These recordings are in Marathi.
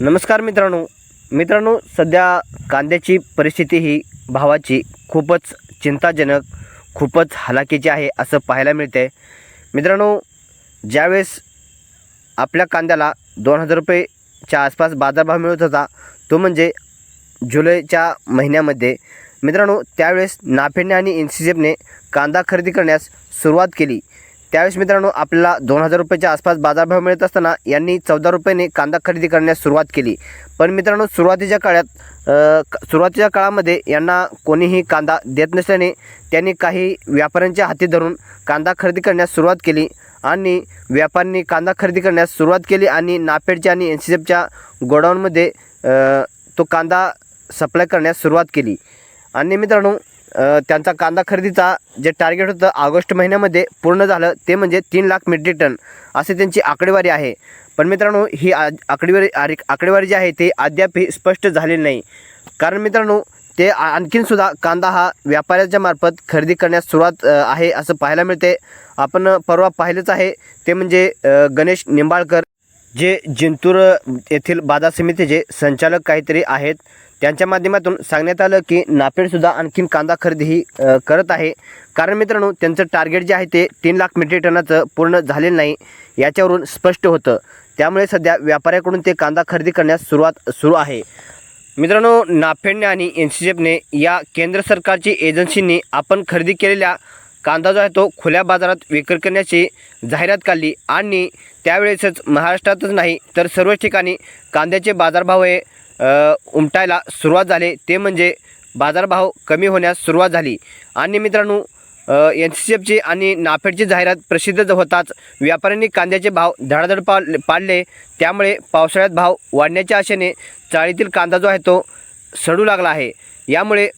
नमस्कार मित्रांनो. मित्रांनो सध्या कांद्याची परिस्थिती ही भावाची खूपच चिंताजनक खूपच हलाखीची आहे असं पाहायला मिळते मित्रांनो ज्यावेळेस आपल्या कांद्याला दोन हजार रुपयेच्या आसपास बाजारभाव मिळत होता तो म्हणजे जुलैच्या महिन्यामध्ये. मित्रांनो त्यावेळेस नाफेडने आणि इन्सिजेपने कांदा खरेदी करण्यास सुरुवात केली. त्यावेळेस मित्रांनो आपल्याला दोन हजार रुपयाच्या आसपास बाजारभाव मिळत असताना यांनी चौदा रुपयाने कांदा खरेदी करण्यास सुरुवात केली. पण मित्रांनो सुरुवातीच्या काळात सुरुवातीच्या काळामध्ये यांना कोणीही कांदा देत नसल्याने त्यांनी काही व्यापाऱ्यांच्या हाती धरून कांदा खरेदी करण्यास सुरुवात केली आणि व्यापाऱ्यांनी कांदा खरेदी करण्यास सुरुवात केली आणि नापेडच्या आणि एन सी एफच्या गोडाऊनमध्ये तो कांदा सप्लाय करण्यास सुरुवात केली. आणि मित्रांनो त्यांचा कांदा खरेदीचा जे टार्गेट होतं ऑगस्ट महिन्यामध्ये पूर्ण झालं ते म्हणजे तीन लाख मेट्रिक टन. असे त्यांची आकडेवारी आहे. पण मित्रांनो ही आ आकडेवारी आरे आकडेवारी जी आहे ते अद्यापही स्पष्ट झालेली नाही. कारण मित्रांनो ते आणखीनसुद्धा कांदा हा व्यापाऱ्याच्या मार्फत खरेदी करण्यास सुरुवात आहे असं पाहायला मिळते. आपण परवा पाहिलंच आहे ते म्हणजे गणेश निंबाळकर जे जिंतूर येथील बाजार समितीचे संचालक काहीतरी आहेत. त्यांच्या माध्यमातून सांगण्यात आलं की नाफेडसुद्धा आणखीन कांदा खरेदी ही करत आहे. कारण मित्रांनो त्यांचं टार्गेट जे आहे ते तीन लाख मेट्रिक टनाचं पूर्ण झालेलं नाही याच्यावरून स्पष्ट होतं. त्यामुळे सध्या व्यापाऱ्याकडून ते कांदा खरेदी करण्यास सुरुवात सुरू आहे. मित्रांनो नाफेडने आणि एन सी एफने या केंद्र सरकारची एजन्सींनी आपण खरेदी केलेल्या कांदा जो आहे तो खुल्या बाजारात विक्री करण्याची जाहिरात काढली. आणि त्यावेळेसच महाराष्ट्रातच नाही तर सर्वच ठिकाणी कांद्याचे बाजारभाव हे उमटायला सुरुवात झाले. ते म्हणजे बाजारभाव कमी होण्यास सुरुवात झाली. आणि मित्रांनो एन सी सी एफची आणि नाफेडची जाहिरात प्रसिद्ध होताच व्यापाऱ्यांनी कांद्याचे भाव धडाधड पा पाडले. त्यामुळे पावसाळ्यात भाव वाढण्याच्या आशेने चाळीतील कांदा जो आहे तो सडू लागला आहे. यामुळे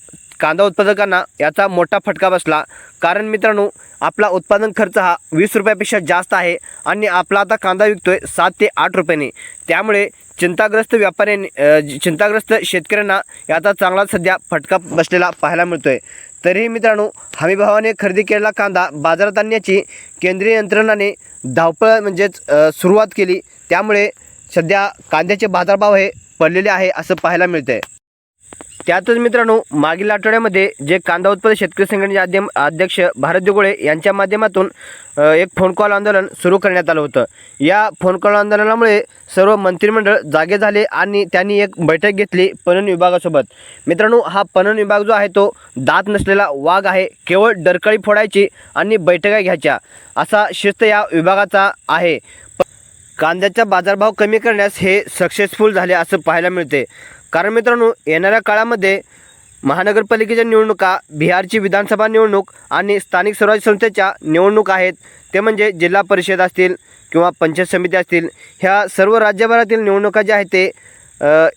कांदा उत्पादकांना याचा मोठा फटका बसला. कारण मित्रांनो आपला उत्पादन खर्च हा वीस रुपयापेक्षा जास्त आहे आणि आपला आता कांदा विकतोय सात ते आठ रुपयाने. त्यामुळे चिंताग्रस्त व्यापाऱ्यांनी चिंताग्रस्त शेतकऱ्यांना याचा चांगला सध्या फटका बसलेला पाहायला मिळतो आहे तरीही मित्रांनो हमीभावाने खरेदी केलेला कांदा बाजारात आणण्याची केंद्रीय यंत्रणाने धावपळ म्हणजेच सुरुवात केली. त्यामुळे सध्या कांद्याचे बाजारभाव हे पडलेले आहे असं पाहायला मिळतं आहे त्यातच मित्रांनो मागील आठवड्यामध्ये जे कांदा उत्पादक शेतकरी संघटनेचे आद्यम अध्यक्ष भारत दिगोळे यांच्या माध्यमातून एक फोन कॉल आंदोलन सुरू करण्यात आलं होतं. या फोन कॉल आंदोलनामुळे सर्व मंत्रिमंडळ जागे झाले आणि त्यांनी एक बैठक घेतली पणन विभागासोबत. मित्रांनो हा पणन विभाग जो आहे तो दात नसलेला वाघ आहे केवळ डरकळी फोडायची आणि बैठका घ्यायच्या असा शिस्त या विभागाचा आहे. कांद्याचा बाजारभाव कमी करण्यास हे सक्सेसफुल झाले असं पाहायला मिळते. कारण मित्रांनो येणाऱ्या काळामध्ये महानगरपालिकेच्या निवडणुका बिहारची विधानसभा निवडणूक आणि स्थानिक स्वराज्य संस्थेच्या निवडणूक आहेत ते म्हणजे जिल्हा परिषद असतील किंवा पंचायत समिती असतील ह्या सर्व राज्यभरातील निवडणुका ज्या आहेत ते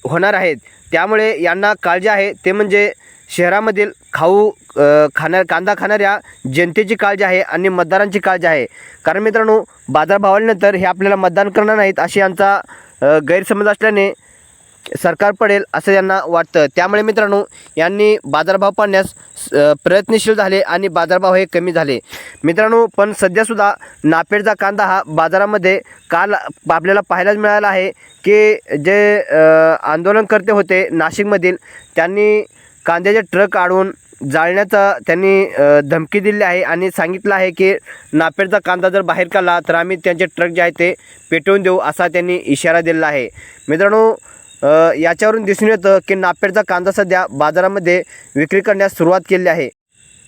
होणार आहेत. त्यामुळे यांना काळजी आहे ते म्हणजे शहरामधील खाऊ खाणार खाण्या कांदा खाणाऱ्या जनतेची काळजी आहे आणि मतदारांची काळजी आहे. कारण मित्रांनो बाजारभावानंतर हे आपल्याला मतदान करणार नाहीत अशी यांचा गैरसमज असल्याने सरकार पडेल असं यांना वाटतं. त्यामुळे मित्रांनो यांनी बाजारभाव पाडण्यास प्रयत्नशील झाले आणि बाजारभाव हे कमी झाले. मित्रांनो पण सध्यासुद्धा नापेडचा कांदा हा बाजारामध्ये काल आपल्याला पाहायलाच मिळाला आहे की जे आंदोलनकर्ते होते नाशिकमधील त्यांनी कांद्याचे ट्रक आडवून जाळण्याचा त्यांनी धमकी दिली आहे आणि सांगितलं आहे की नापेडचा कांदा जर बाहेर काढला तर आम्ही त्यांचे ट्रक जे आहे ते पेटवून देऊ असा त्यांनी इशारा दिलेला आहे. मित्रांनो याच्यावरून दिसून येतं की नापेडचा कांदा सध्या बाजारामध्ये विक्री करण्यास सुरुवात केली आहे.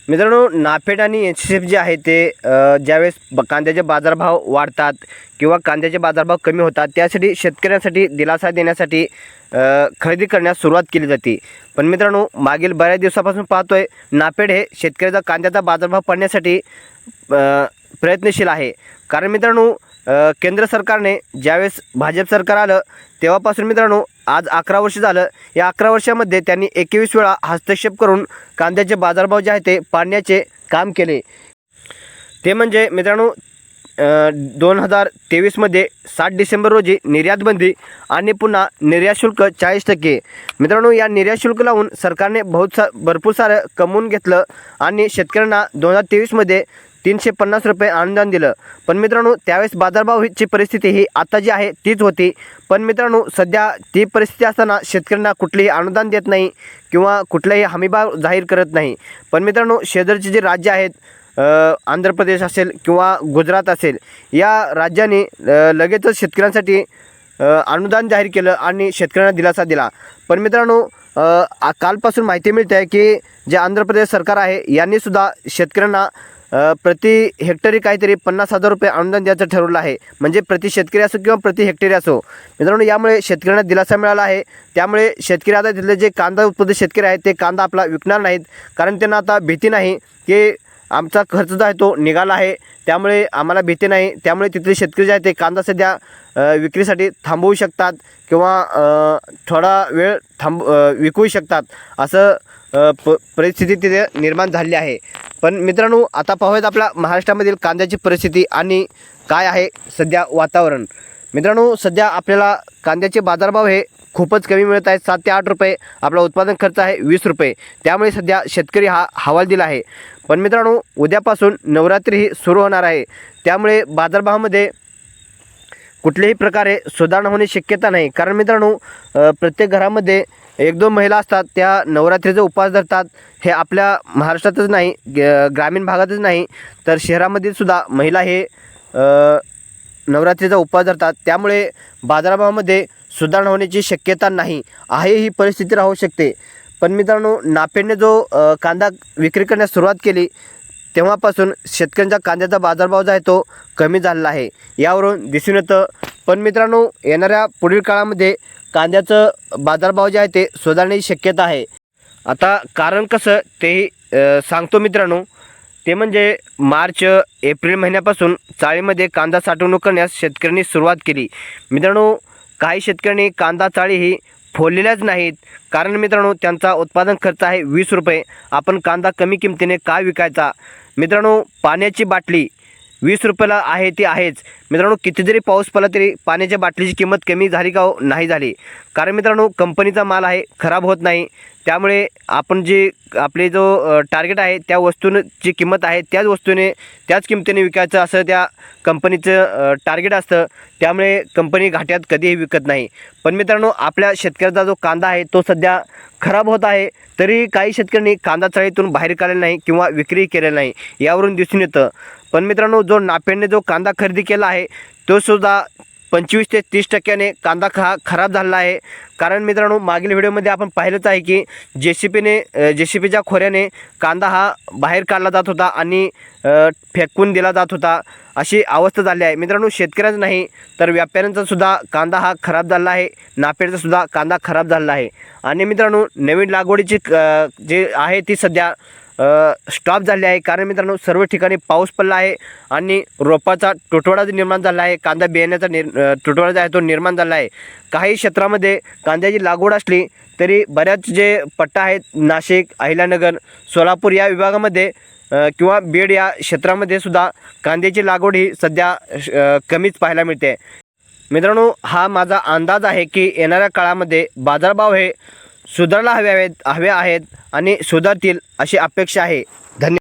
मित्रांनो नाफेड आणि एन सी एफ जे आहे ते ज्यावेळेस ब कांद्याचे बाजारभाव वाढतात किंवा कांद्याचे बाजारभाव कमी होतात त्यासाठी शेतकऱ्यांसाठी दिलासा देण्यासाठी खरेदी करण्यास सुरुवात केली जाते. पण मित्रांनो मागील बऱ्याच दिवसापासून पाहतो आहे नाफेड हे शेतकऱ्याचा कांद्याचा बाजारभाव पडण्यासाठी प्रयत्नशील आहे. कारण मित्रांनो केंद्र सरकारने ज्यावेळेस भाजप सरकार आलं तेव्हापासून मित्रांनो आज अकरा वर्ष झालं. या अकरा वर्षामध्ये त्यांनी एकवीस वेळा हस्तक्षेप करून कांद्याचे बाजारभाव जे आहे ते पाडण्याचे काम केले. ते म्हणजे मित्रांनो दोन हजार तेवीसमध्ये सात डिसेंबर रोजी निर्यातबंदी आणि पुन्हा निर्यात शुल्क चाळीस टक्के. मित्रांनो या निर्यात शुल्क लावून सरकारने बहुत सा भरपूर सारं कमवून घेतलं आणि शेतकऱ्यांना दोन हजार तेवीसमध्ये तीनशे पन्नास रुपये अनुदान दिलं. पण मित्रांनो त्यावेळेस बाजारभावची परिस्थिती ही आता जी आहे तीच होती. पण मित्रांनो सध्या ती परिस्थिती असताना शेतकऱ्यांना कुठलेही अनुदान देत नाही किंवा कुठलाही हमीभाव जाहीर करत नाही. पण मित्रांनो शेजारची जी राज्य आहेत आंध्र प्रदेश असेल किंवा गुजरात असेल या राज्याने लगेचच शेतकऱ्यांसाठी अनुदान जाहीर केलं आणि शेतकऱ्यांना दिलासा दिला. पण मित्रांनो कालपासून माहिती मिळते आहे की जे आंध्र प्रदेश सरकार आहे यांनीसुद्धा शेतकऱ्यांना प्रति हेक्टरी काहीतरी पन्नास हजार रुपये अनुदान द्यायचं ठरवलं आहे. म्हणजे प्रति शेतकरी असो किंवा प्रति हेक्टरी असो. मित्रांनो यामुळे शेतकऱ्यांना दिलासा मिळाला आहे. त्यामुळे शेतकरी आता तिथले जे कांदा उत्पादक शेतकरी आहेत ते कांदा आपला विकणार नाहीत. कारण त्यांना आता भीती नाही की आमचा खर्च जो आहे तो निघाला आहे. त्यामुळे आम्हाला भीती नाही. त्यामुळे तिथले शेतकरी जे आहे ते कांदा सध्या विक्रीसाठी थांबवू शकतात किंवा थोडा वेळ थांब विकूही विकू शकतात. असं प परिस्थिती तिथे निर्माण झाली आहे. पण मित्रांनो आता पाहूयात आपल्या महाराष्ट्रामधील कांद्याची परिस्थिती आणि काय आहे सध्या वातावरण. मित्रांनो सध्या आपल्याला कांद्याचे बाजारभाव हे खूपच कमी मिळत आहेत. सात ते आठ रुपये आपला उत्पादन खर्च आहे वीस रुपये. त्यामुळे सध्या शेतकरी हा हवाल दिला आहे. पण मित्रांनो उद्यापासून नवरात्री ही सुरू होणार आहे. त्यामुळे बाजारभावामध्ये कुठल्याही प्रकारे सुधारणा होण्याची शक्यता नाही. कारण मित्रांनो प्रत्येक घरामध्ये एक दोन महिला असतात त्या नवरात्रीचा उपास धरतात. हे आपल्या महाराष्ट्रातच नाही ग- ग्रामीण भागातच नाही. तर शहरामध्ये सुद्धा महिला हे नवरात्रीचा उपवास धरतात. त्यामुळे बाजारभावामध्ये सुधारणा होण्याची शक्यता नाही. आहे ही परिस्थिती राहू शकते. पण मित्रांनो नापेडने जो कांदा विक्री करण्यास सुरुवात केली तेव्हापासून शेतकऱ्यांचा कांद्याचा बाजारभाव जो आहे तो कमी झालेला आहे. यावरून दिसून येतं पण मित्रांनो येणाऱ्या पुढील काळामध्ये कांद्याचं बाजारभाव जे आहे ते सुधारण्याची शक्यता आहे. आता कारण कसं तेही सांगतो मित्रांनो ते म्हणजे मार्च एप्रिल महिन्यापासून चाळीमध्ये कांदा साठवणूक करण्यास शेतकऱ्यांनी सुरुवात केली. मित्रांनो काही शेतकऱ्यांनी कांदा चाळी ही फोडलेल्याच नाहीत. कारण मित्रांनो त्यांचा उत्पादन खर्च आहे वीस रुपये. आपण कांदा कमी किमतीने का विकायचा? मित्रांनो पाण्याची बाटली वीस रुपयाला आहे ती आहेच. मित्रांनो किती जरी पाऊस पडला तरी पाण्याच्या बाटलीची किंमत कमी झाली का हो? नाही झाली. कारण मित्रांनो कंपनीचा माल आहे खराब होत नाही. त्यामुळे आपण जे आपले जो टार्गेट आहे त्या वस्तूची किंमत आहे त्याच वस्तूने त्याच किमतीने विकायचं असं त्या कंपनीचं टार्गेट असतं. त्यामुळे कंपनी घाट्यात कधीही विकत नाही. पण मित्रांनो आपल्या शेतकऱ्याचा जो कांदा आहे तो सध्या खराब होत आहे. तरी काही शेतकऱ्यांनी कांदा चाळीतून बाहेर काढलेला नाही किंवा विक्री केलेला नाही. यावरून दिसून येतं. पण मित्रांनो जो नापेडने जो कांदा खरेदी केला आहे तो सुद्धा पंचवीस ते तीस टक्क्याने कांदा खा खराब झालेला आहे. कारण मित्रांनो मागील व्हिडिओमध्ये आपण पाहिलंच आहे की जे सी पीने जे सी पीच्या खोऱ्याने कांदा हा बाहेर काढला जात होता आणि फेकून दिला जात होता. अशी अवस्था झाली आहे. मित्रांनो शेतकऱ्यांचं नाही तर व्यापाऱ्यांचा सुद्धा कांदा हा खराब झाला आहे. नापेडचा सुद्धा कांदा खराब झालेला आहे. आणि मित्रांनो नवीन लागवडीची जे आहे ती सध्या स्टॉप झाले आहे. कारण मित्रांनो सर्व ठिकाणी पाऊस पडला आहे आणि रोपाचा तुटवडा निर्माण झाला आहे. कांदा बियाण्याचा निर तुटवडा जो आहे तो निर्माण झाला आहे. काही क्षेत्रामध्ये कांद्याची लागवड असली तरी बऱ्याच जे पट्टा आहेत नाशिक अहिल्यानगर सोलापूर या विभागामध्ये किंवा बीड या क्षेत्रामध्ये सुद्धा कांद्याची लागवड ही सध्या कमीच पाहायला मिळते. मित्रांनो हा माझा अंदाज आहे की येणाऱ्या काळामध्ये बाजारभाव हे सुधारला हवे आहेत हवे आहेत आणि सुधारतील अशी अपेक्षा आहे. धन्यवाद